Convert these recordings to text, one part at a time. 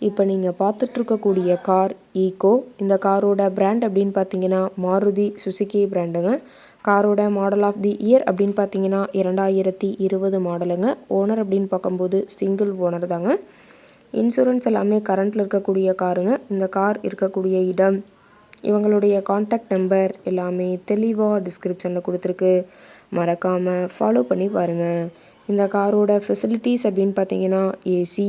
இப்போ நீங்கள் பார்த்துட்ருக்கக்கூடிய car ego. இந்த காரோட பிராண்ட் அப்படின்னு பார்த்தீங்கன்னா மாருதி சுசுகி பிராண்டுங்க காரோட மாடல் ஆஃப் தி இயர் அப்படின்னு பார்த்தீங்கன்னா இரண்டாயிரத்தி இருபது மாடலுங்க. ஓனர் அப்படின்னு பார்க்கும்போது சிங்கிள் ஓனர் தாங்க. இன்சூரன்ஸ் எல்லாமே கரண்ட்டில் இருக்கக்கூடிய காருங்க. இந்த கார் இருக்கக்கூடிய இடம் இவங்களுடைய காண்டாக்ட் நம்பர் எல்லாமே தெளிவாக டிஸ்கிரிப்ஷனில் கொடுத்துருக்கு. மறக்காமல் ஃபாலோ பண்ணி பாருங்கள் இந்த காரோட ஃபெசிலிட்டிஸ் அப்படின்னு பார்த்தீங்கன்னா AC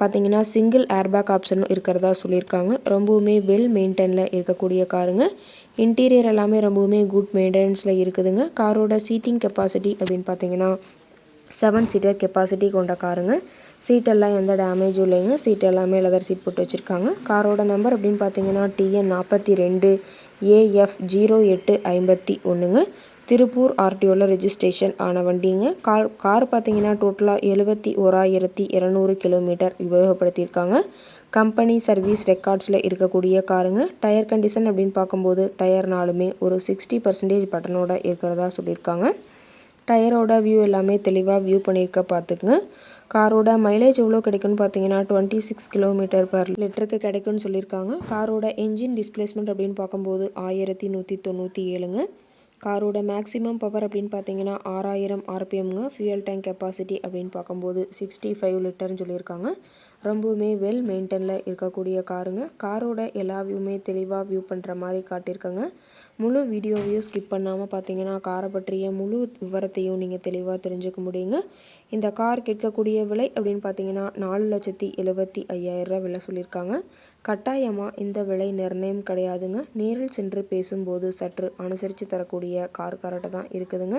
பார்த்தீங்கன்னா சிங்கிள் ஏர்பேக் ஆப்ஷனும் இருக்கிறதா சொல்லியிருக்காங்க. ரொம்பவுமே வெல் மெயின்டைனில் இருக்கக்கூடிய காருங்க. இன்டீரியர் எல்லாமே ரொம்பவுமே குட் மெயின்டெனன்ஸில் இருக்குதுங்க. காரோட சீட்டிங் கெப்பாசிட்டி அப்படின்னு பார்த்தீங்கன்னா செவன் சீட்டர் கெப்பாசிட்டி கொண்ட காருங்க. சீட்டெல்லாம் எந்த டேமேஜும் இல்லைங்க. சீட் எல்லாமே லெதர் சீட் போட்டு வச்சுருக்காங்க. காரோட நம்பர் அப்படின்னு பார்த்தீங்கன்னா டிஎன் நாற்பத்தி ரெண்டு ஏஎஃப் ஜீரோ எட்டு ஐம்பத்தி ஒன்றுங்க திருப்பூர் ஆர்டிஓவில் ரெஜிஸ்ட்ரேஷன் ஆன வண்டிங்க. கார் கார் பார்த்தீங்கன்னா டோட்டலாக எழுபத்தி ஓராயிரத்தி இரநூறு கிலோமீட்டர் உபயோகப்படுத்தியிருக்காங்க. கம்பெனி சர்வீஸ் ரெக்கார்ட்ஸில் இருக்கக்கூடிய காருங்க. டயர் கண்டிஷன் அப்படின்னு பார்க்கும்போது டயர்னாலுமே ஒரு சிக்ஸ்டி பர்சன்டேஜ் பட்டனோட இருக்கிறதா சொல்லியிருக்காங்க. டயரோட வியூ எல்லாமே தெளிவாக வியூ பண்ணியிருக்க பார்த்துக்குங்க. காரோட மைலேஜ் எவ்வளோ கிடைக்குன்னு பார்த்தீங்கன்னா டுவெண்ட்டி சிக்ஸ் கிலோமீட்டர் பர் லிட்டருக்கு கிடைக்குன்னு சொல்லியிருக்காங்க. காரோட என்ஜின் டிஸ்பிளேஸ்மெண்ட் அப்படின்னு பார்க்கும்போது ஆயிரத்தி நூற்றி தொண்ணூற்றி ஏழுங்க. காரோட மேக்ஸிமம் பவர் அப்படின்னு பார்த்தீங்கன்னா ஆறாயிரம் ஆர்பிஎம்ங்க ஃபியூயல் டேங்க் கெப்பாசிட்டி அப்படின்னு பார்க்கும்போது சிக்ஸ்டி ஃபைவ் லிட்டர்னு சொல்லியிருக்காங்க. ரொம்பவுமே வெல் மெயின்டெனில் இருக்கக்கூடிய காருங்க. காரோட எல்லா வியூமே தெளிவாக வியூ பண்ணுற மாதிரி காட்டியிருக்கங்க. முழு வீடியோவையும் ஸ்கிப் பண்ணாமல் பார்த்தீங்கன்னா காரை பற்றிய முழு விவரத்தையும் நீங்கள் தெளிவாக தெரிஞ்சுக்க முடியுங்க. இந்த கார் கேட்கக்கூடிய விலை அப்படின்னு பார்த்தீங்கன்னா நாலு லட்சத்தி எழுபத்தி ஐயாயிரரூவா விலை சொல்லியிருக்காங்க. கட்டாயமாக இந்த விலை நிர்ணயம் கிடையாதுங்க. நேரில் சென்று பேசும்போது சற்று அனுசரித்து தரக்கூடிய கார் கரெக்டாக தான் இருக்குதுங்க.